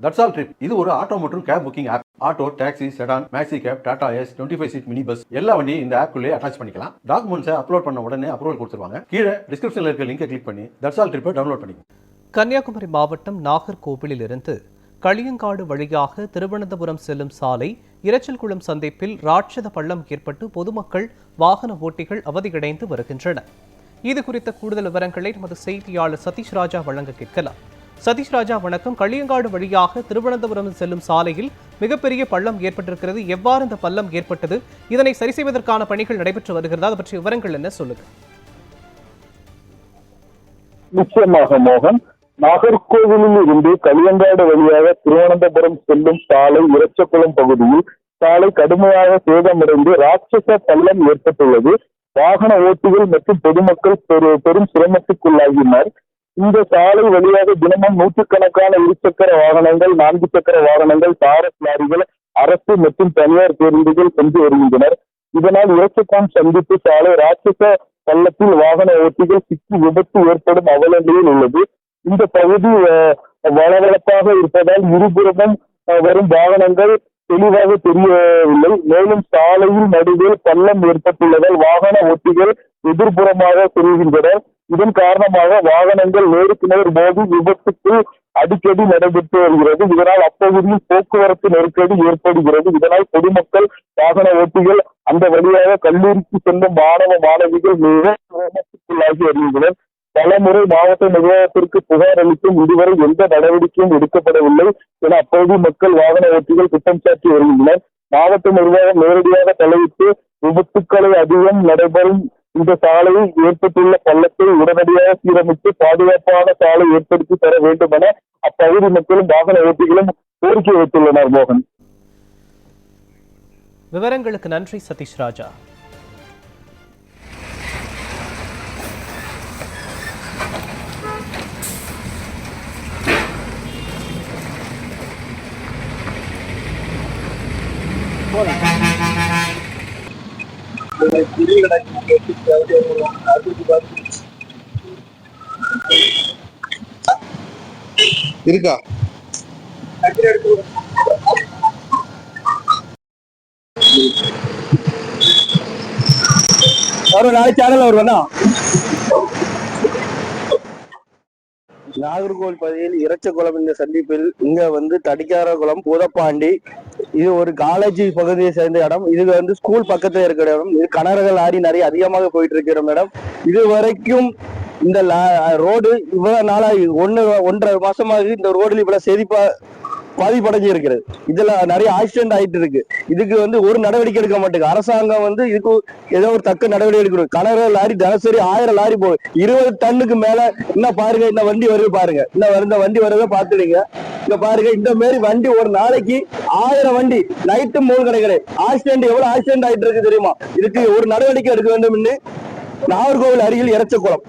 That's all trip இது ஒரு auto மற்றும் cab booking app auto taxi sedan maxi cab Tata S twenty five seat mini bus எல்லா வண்டியும் இந்த ஆப்குள்ளே attach பண்ணிக்கலாம். டாக்குமெண்ட்ஸை அப்லோட் பண்ண உடனே அப்ரூவல் கொடுத்துருவாங்க. கீழே டிஸ்கிரிப்ஷனில் இருக்க லிங்கை கிளிக் பண்ணி தட்ஸ் ஆல் ட்ரிப்பை டவுன்லோட் பண்ணிக்கோங்க கன்னியாகுமரி மாவட்டம் நாகர்கோவிலிருந்து களியங்காடு வழியாக திருவனந்தபுரம் செல்லும் சாலை இரைச்சல்குளம் சந்திப்பில் ராட்சத பள்ளம் ஏற்பட்டு பொதுமக்கள் வாகன ஓட்டிகள் அவதியடைந்து வருகின்றனர் இது குறித்த கூடுதல் விவரங்களை நமது செய்தியாளர் சதீஷ் ராஜா வழங்க கேட்கலாம். சதீஷ் ராஜா வணக்கம். களியங்காடு வழியாக திருவனந்தபுரம் செல்லும் சாலையில் மிகப்பெரிய பள்ளம் ஏற்பட்டிருக்கிறது. எவ்வாறு இந்த பள்ளம் ஏற்பட்டது? இதனை சரி செய்வதற்கான பணிகள் நடைபெற்று வருகிறதா? அது பற்றிய விவரங்கள் என்ன? சொல்லுங்க. நிச்சயமாக மோகன். நாகர்கோவிலில் இருந்து களியங்காடு வழியாக திருவனந்தபுரம் செல்லும் சாலை இறச்சக்குளம் பகுதியில் சாலை கடுமையாக சேதமடைந்து ராட்சச பள்ளம் ஏற்பட்டுள்ளது. வாகன ஓட்டிகள் மற்றும் பொதுமக்கள் பெரு- பெரும் சிரமத்துக்குள்ளாகினர். இந்த சாலை வழியாக தினமும் நூற்றுக்கணக்கான இருசக்கர வாகனங்கள் நான்கு சக்கர வாகனங்கள் டாரஸ் லாரிகள் அரசு மற்றும் தனியார் பேருந்துகள் சென்று வருகின்றனர். இதனால் இரச்சக்கான் சந்திப்பு சாலை ராட்சச பள்ளத்தில் வாகன ஓட்டிகள் சிக்கி விபத்து ஏற்படும் அவலநிலையில் உள்ளது. இந்த பகுதி வளவளப்பாக இருப்பதால் இருபுறமும் வரும் வாகனங்கள் தெளிவாக தெரியவில்லை. மேலும் சாலையில் நடுவில் பள்ளம் ஏற்பட்டுள்ளதால் வாகன ஓட்டிகள் எதிர்புறமாக செல்கின்றனர் இதன் காரணமாக வாகனங்கள் நேருக்கு நேர் மோதி விபத்துக்கு அடிக்கடி நடைபெற்று வருகிறது. இதனால் அப்பகுதியில் போக்குவரத்து நெருக்கடி ஏற்படுகிறது. இதனால் பொதுமக்கள் வாகன ஓட்டிகள் அந்த வழியாக கல்லூரிக்கு செல்லும் மாணவ மாணவிகள் மிக சிரமத்துக்குள்ளாகி வருகின்றனர். பலமுறை மாவட்ட நிர்வாகத்திற்கு புகார் அளித்தும் இதுவரை எந்த நடவடிக்கையும் எடுக்கப்படவில்லை என அப்பகுதி மக்கள் வாகன ஓட்டிகள் குற்றம் சாட்டி வருகின்றனர். மாவட்ட நிர்வாகம் நேரடியாக தலையிட்டு விபத்துக்களை அதிகம் நடைபெறும் இந்த சாலையில் ஏற்பட்டுள்ள பள்ளத்தை உடனடியாக சீரமைத்து பாதுகாப்பான சாலை ஏற்படுத்தி தர வேண்டும் என அப்பகுதி மக்களும் வாகன ஓட்டிகளும் கோரிக்கை வைத்துள்ளனர் மோகன். விவரங்களுக்கு நன்றி சதீஷ் ராஜா. இருக்கா? ஒரு நாளைக்கு சேனல் வருவேண்ணா நாகர்கோவில் பகுதியில் இறைச்சகுளம் இந்த சந்திப்பில் இங்க வந்து தடிக்காரகுளம் பூதப்பாண்டி இது ஒரு காலேஜ் பகுதியை சேர்ந்த இடம். இது வந்து ஸ்கூல் பக்கத்துல இருக்கிற இடம். இது கனரக லாரி நிறைய அதிகமாக போயிட்டு இருக்கிற இடம். இது வரைக்கும் இந்த ரோடு இவ்வளவு நாளா ஒன்னு ஒன்றரை மாசமாக இந்த ரோடுல இவ்வளவு செழிப்பா பாதிப்படைஞ்சு இருக்கிறது இதுல நிறைய ஆக்சிடென்ட் ஆயிட்டு இருக்கு. இதுக்கு வந்து ஒரு நடவடிக்கை எடுக்க மாட்டேங்குது. அரசாங்கம் வந்து இதுக்கு ஏதோ ஒரு தக்க நடவடிக்கை எடுக்கணும். கனரக லாரி தினசரி ஆயிரம் லாரி போகும் இருபது டன்னுக்கு மேல என்ன பாருங்க இந்த வண்டி வருது பாருங்க. இன்னும் வந்த வண்டி வரத பாத்துடுங்க இங்க பாருங்க இந்த மாதிரி வண்டி ஒரு நாளைக்கு ஆயிரம் வண்டி நைட்டு மூணு கிடைக்கிறது ஆக்சிடென்ட் எவ்வளவு ஆக்சிடென்ட் ஆயிட்டு இருக்கு தெரியுமா? இதுக்கு ஒரு நடவடிக்கை எடுக்க வேண்டும் நாகர்கோவில் அருகில் இறச்சக்குளம்.